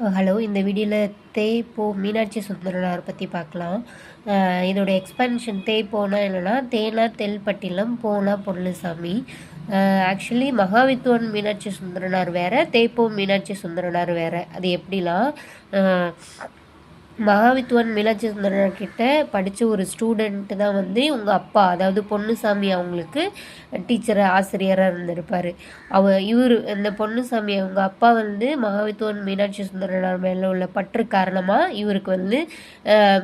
Hello இந்த வீடியோவில் தேய்ப்போ மீனாட்சி சுந்தரனார் பற்றி பார்க்கலாம். இதோட எக்ஸ்பென்ஷன் தேய்ப்போனா என்னென்னா தேனா தெல்பட்டிலம் போனா பொருளுசாமி ஆக்சுவலி மகாவித்வான் மீனாட்சி சுந்தரனார் வேறு தேய்ப்போ மீனாட்சி சுந்தரனார் வேறு. அது எப்படிலாம் மகாவித்வான் மீனாட்சி கிட்ட படித்த ஒரு ஸ்டூடெண்ட்டு தான் வந்து உங்கள் அப்பா அதாவது பொன்னுசாமி அவங்களுக்கு டீச்சரை ஆசிரியராக இருந்திருப்பார். அவ இவர் இந்த பொன்னுசாமி அவங்க அப்பா வந்து மகாவித்வான் மீனாட்சி சுந்தரனார் மேலே உள்ள பற்று காரணமாக இவருக்கு வந்து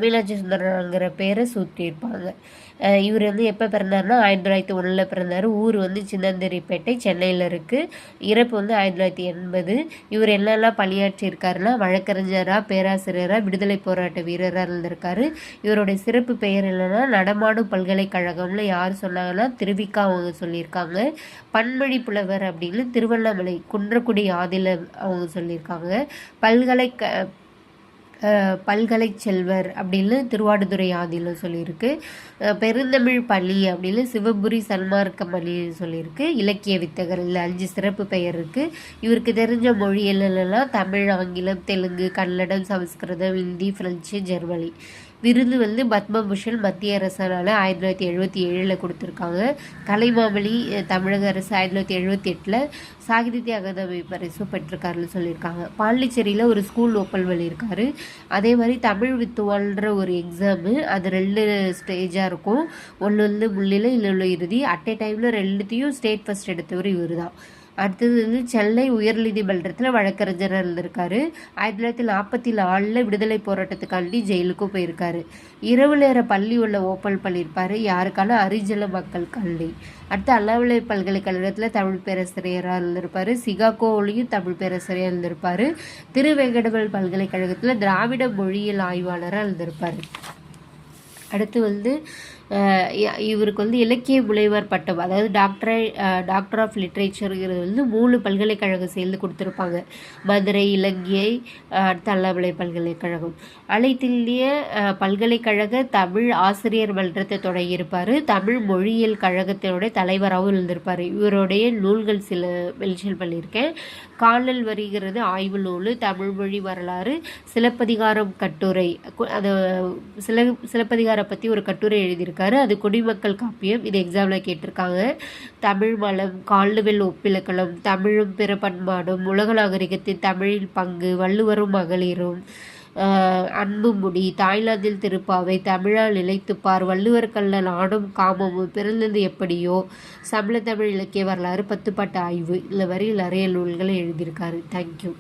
மீனாட்சி சுந்தரனாங்கிற பேரை சூட்டியிருப்பாங்க இவர் வந்து எப்போ பிறந்தார்னா ஆயிரத்தி தொள்ளாயிரத்தி ஒன்றில் பிறந்தார். ஊர் வந்து சின்னந்திரிப்பேட்டை சென்னையில் இருக்குது இறப்பு வந்து ஆயிரத்தி தொள்ளாயிரத்தி எண்பது. இவர் என்னெல்லாம் பணியாற்றியிருக்காருன்னா வழக்கறிஞராக பேராசிரியராக விடுதலை போராட்ட வீரராக இருந்திருக்காரு. இவருடைய சிறப்பு பெயர் என்னென்னா நடமாடும் பல்கலைக்கழகம்னு யார் சொன்னாங்கன்னா திருவிக்கா அவங்க சொல்லியிருக்காங்க. பன்மொழி புலவர் அப்படின்னு திருவண்ணாமலை குன்றக்குடி ஆதில அவங்க சொல்லியிருக்காங்க. பல்கலைக்க பல்கலை செல்வர் அப்படின்னு திருவாடுதுறை ஆதியில் சொல்லியிருக்கு. பெருந்தமிழ் பள்ளி அப்படின்னு சிவபுரி சன்மார்க்க பள்ளி சொல்லியிருக்கு. இலக்கிய வித்தகர் இல்லை அஞ்சு சிறப்பு பெயர் இருக்குது இவருக்கு தெரிஞ்ச மொழிகளெல்லாம் தமிழ் ஆங்கிலம் தெலுங்கு கன்னடம் சமஸ்கிருதம் ஹிந்தி ஃப்ரெஞ்சு ஜெர்மனி. விருது வந்து பத்மபூஷன் மத்திய அரசால் ஆயிரத்தி தொள்ளாயிரத்தி எழுபத்தி ஏழில் கொடுத்துருக்காங்க. கலைமாமலி தமிழக அரசு ஆயிரத்தி தொள்ளாயிரத்தி எழுபத்தி எட்டில் சாகித்ய அகாதமி பரிசும் பெற்றிருக்காருன்னு சொல்லியிருக்காங்க. பாண்டிச்சேரியில் ஒரு ஸ்கூல் ஓப்பன் பண்ணியிருக்காரு. அதே மாதிரி தமிழ் வித்துவாள்ன்ற ஒரு எக்ஸாமு அது ரெண்டு ஸ்டேஜாக இருக்கும். ஒன்று வந்து முள்ளில் இல்லை இறுதி. அட் ஏ டைமில் ரெண்டுத்தையும் ஸ்டேட் ஃபஸ்ட் எடுத்தவர் இவர் தான் அடுத்தது வந்து சென்னை உயர்நீதிமன்றத்தில் வழக்கறிஞராக இருந்திருக்காரு. ஆயிரத்தி தொள்ளாயிரத்தி நாற்பத்தி நாலில் விடுதலை போராட்டத்துக்காண்டி ஜெயிலுக்கும் போயிருக்காரு. இரவு நேர பள்ளி உள்ள ஓப்பன் பண்ணியிருப்பார். யாருக்கான அரிஜல மக்கள் கல்வி. அடுத்து அண்ணாமலை பல்கலைக்கழகத்தில் தமிழ் பேராசிரியராக இருந்திருப்பார். சிகாகோவிலையும் தமிழ் பேராசிரியராக இருந்திருப்பார். திருவேங்கடமல் பல்கலைக்கழகத்தில் திராவிட மொழியியல் ஆய்வாளராக இருந்திருப்பார். அடுத்து வந்து இவருக்கு வந்து இலக்கிய புலைவர் பட்டம் அதாவது டாக்டரை டாக்டர் ஆஃப் லிட்ரேச்சருங்கிறது வந்து மூணு பல்கலைக்கழகம் சேர்ந்து கொடுத்துருப்பாங்க. மதுரை இலங்கை அடுத்த பல்கலைக்கழகம். அனைத்திந்திய பல்கலைக்கழக தமிழ் ஆசிரியர் மன்றத்தை தொடங்கியிருப்பார். தமிழ் மொழியியல் கழகத்தினுடைய தலைவராகவும் இருந்திருப்பார். இவருடைய நூல்கள் சில மென்ஷன் பண்ணியிருக்கேன். காணல் வரிகிறது ஆய்வு நூல் தமிழ் மொழி வரலாறு சிலப்பதிகாரம் கட்டுரை அதை சில சிலப்பதிகாரம் பற்றி ஒரு கட்டுரை எழுதியிருக்காரு. சொல்லியிருக்காரு அது குடிமக்கள் காப்பியம். இது எக்ஸாமில் கேட்டிருக்காங்க. தமிழ் மலம் கால்டுவெல் ஒப்பிலக்கணம் தமிழும் பிற பண்பாடும் உலக நாகரிகத்தின் தமிழில் பங்கு வள்ளுவரும் மகளிரும் அன்பு முடி தாய்லாந்தில் திருப்பாவை தமிழால் இழைத்துப்பார் வள்ளுவர் கல்ல நாடும் காமமும் பிறந்தது எப்படியோ சமண தமிழ் இலக்கிய வரலாறு பத்துப்பாட்டு ஆய்வு. இந்த வரையில் நிறைய நூல்களை எழுதியிருக்காரு. தேங்க்யூ